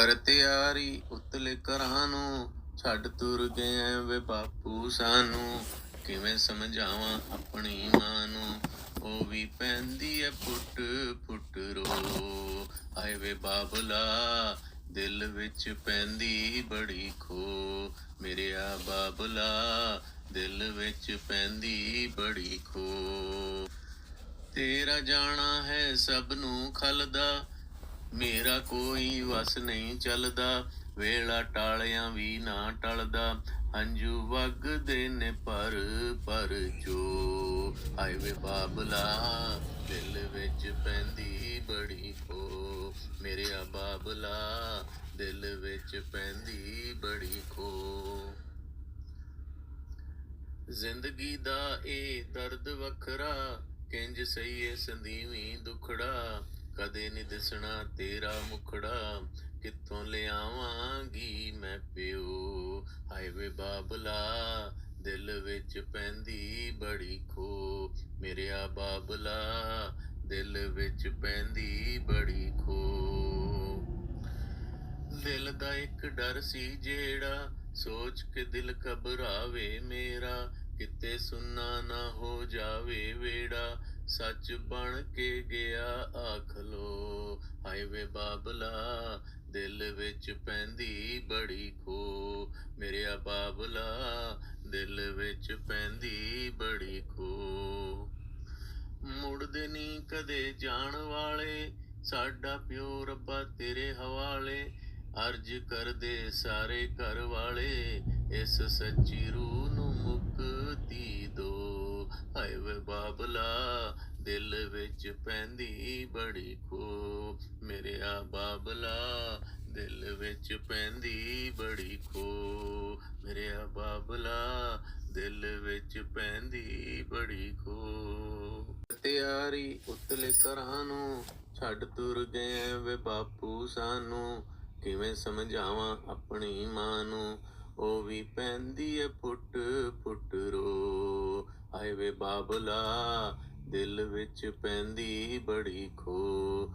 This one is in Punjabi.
ਕਰ ਉਤਲੇ ਘਰਾਂ ਨੂੰ, ਛੱਡ ਤੁਰ ਗਏ ਵੇ ਬਾਪੂ ਸਾਨੂੰ। ਕਿਵੇਂ ਸਮਝਾਵਾਂ ਆਪਣੀ ਮਾਂ ਨੂੰ? ਉਹ ਵੀ ਪੈਂਦੀ ਐ ਪੁੱਟ ਪੁੱਟ ਰੋ। ਆਏ ਵੇ ਬਾਬਲਾ, ਦਿਲ ਵਿੱਚ ਪੈਂਦੀ ਬੜੀ ਖੋ। ਮੇਰੇ ਆ ਬਾਬਲਾ, ਦਿਲ ਵਿੱਚ ਪੈਂਦੀ ਬੜੀ ਖੋ। ਤੇਰਾ ਜਾਣਾ ਹੈ ਸਭ ਨੂੰ ਖਲਦਾ ਮੇਰਾ ਕੋਈ ਵਸ ਨਹੀਂ ਚੱਲਦਾ, ਵੇਲਾ ਟਾਲਿਆਂ ਵੀ ਨਾ ਟਲਦਾ। ਹੰਝੂ ਵਗਦੇ ਨੇ ਪਰ ਪਰ ਜੋ ਆਏ ਵੇ ਬਾਬਲਾ, ਦਿਲ ਵਿੱਚ ਪੈਂਦੀ ਬੜੀ ਖੋ। ਮੇਰੇ ਆ ਬਾਬਲਾ, ਦਿਲ ਵਿੱਚ ਪੈਂਦੀ ਬੜੀ ਖੋ। ਜ਼ਿੰਦਗੀ ਦਾ ਇਹ ਦਰਦ ਵੱਖਰਾ, ਕਿੰਜ ਸਹੀਏ ਸੰਦੀਵੀ ਦੁਖੜਾ। ਕਦੇ ਨਹੀਂ ਦਿਸਣਾ ਤੇਰਾ ਮੁਖੜਾ, ਕਿੱਥੋਂ ਲਿਆਵਾਂਗੀ ਮੈਂ ਪਿਓ? ਹਾਏ ਬਾਬਲਾ, ਦਿਲ ਵਿੱਚ ਪੈਂਦੀ ਬੜੀ ਖੋ। ਮੇਰੇ ਬਾਬਲਾ, ਦਿਲ ਵਿੱਚ ਪੈਂਦੀ ਬੜੀ ਖੋ। ਦਿਲ ਦਾ ਇੱਕ ਡਰ ਸੀ ਜਿਹੜਾ ਸੋਚ ਕੇ ਦਿਲ ਘਬਰਾਵੇ ਮੇਰਾ, ਕਿਤੇ ਸੁੰਨਾ ਨਾ ਹੋ ਜਾਵੇ ਵੇ। ਸੱਚ ਬਣ ਕੇ ਗਿਆ ਆਖ ਲੋ। ਹਾਏ ਵੇ ਬਾਬਲਾ, ਦਿਲ ਵਿੱਚ ਪੈਂਦੀ ਬੜੀ ਖੋ। ਮੇਰੇ ਬਾਬਲਾ, ਦਿਲ ਵਿੱਚ ਪੈਂਦੀ ਬੜੀ ਖੋ। ਮੁੜਦੇ ਨਹੀਂ ਕਦੇ ਜਾਣ ਵਾਲੇ, ਸਾਡਾ ਪਿਓ ਰੱਬਾ ਤੇਰੇ ਹਵਾਲੇ। ਅਰਜ ਕਰਦੇ ਸਾਰੇ ਘਰ ਵਾਲੇ, ਇਸ ਸੱਚੀ ਰੂਹ ਨੂੰ ਮੁਕਤੀ ਬਾਬਲਾ ਦਿਲ ਵਿੱਚ ਪੈਂਦੀ ਬੜੀ ਖੋ ਮੇਰੇ ਆ ਬਾਬਲਾ ਦਿਲ ਵਿੱਚ ਪੈਂਦੀ ਬੜੀ ਖੋ ਮੇਰੇ ਆ ਬਾਬਲਾ ਦਿਲ ਵਿੱਚ ਪੈਂਦੀ ਬੜੀ ਖੋ ਤਿਆਰੀ ਉਤਲੇ ਘਰਾਂ ਨੂੰ ਛੱਡ ਤੁਰ ਗਏ ਵੇ ਬਾਪੂ ਸਾਨੂੰ। ਕਿਵੇਂ ਸਮਝਾਵਾਂ ਆਪਣੀ ਮਾਂ ਨੂੰ? ਉਹ ਵੀ ਪੈਂਦੀ ਏ ਪੁੱਟ ਫੁੱਟ ਰੋ ਵੇ ਬਾਬਲਾ ਦਿਲ ਵਿੱਚ ਪੈਂਦੀ ਬੜੀ ਖੋ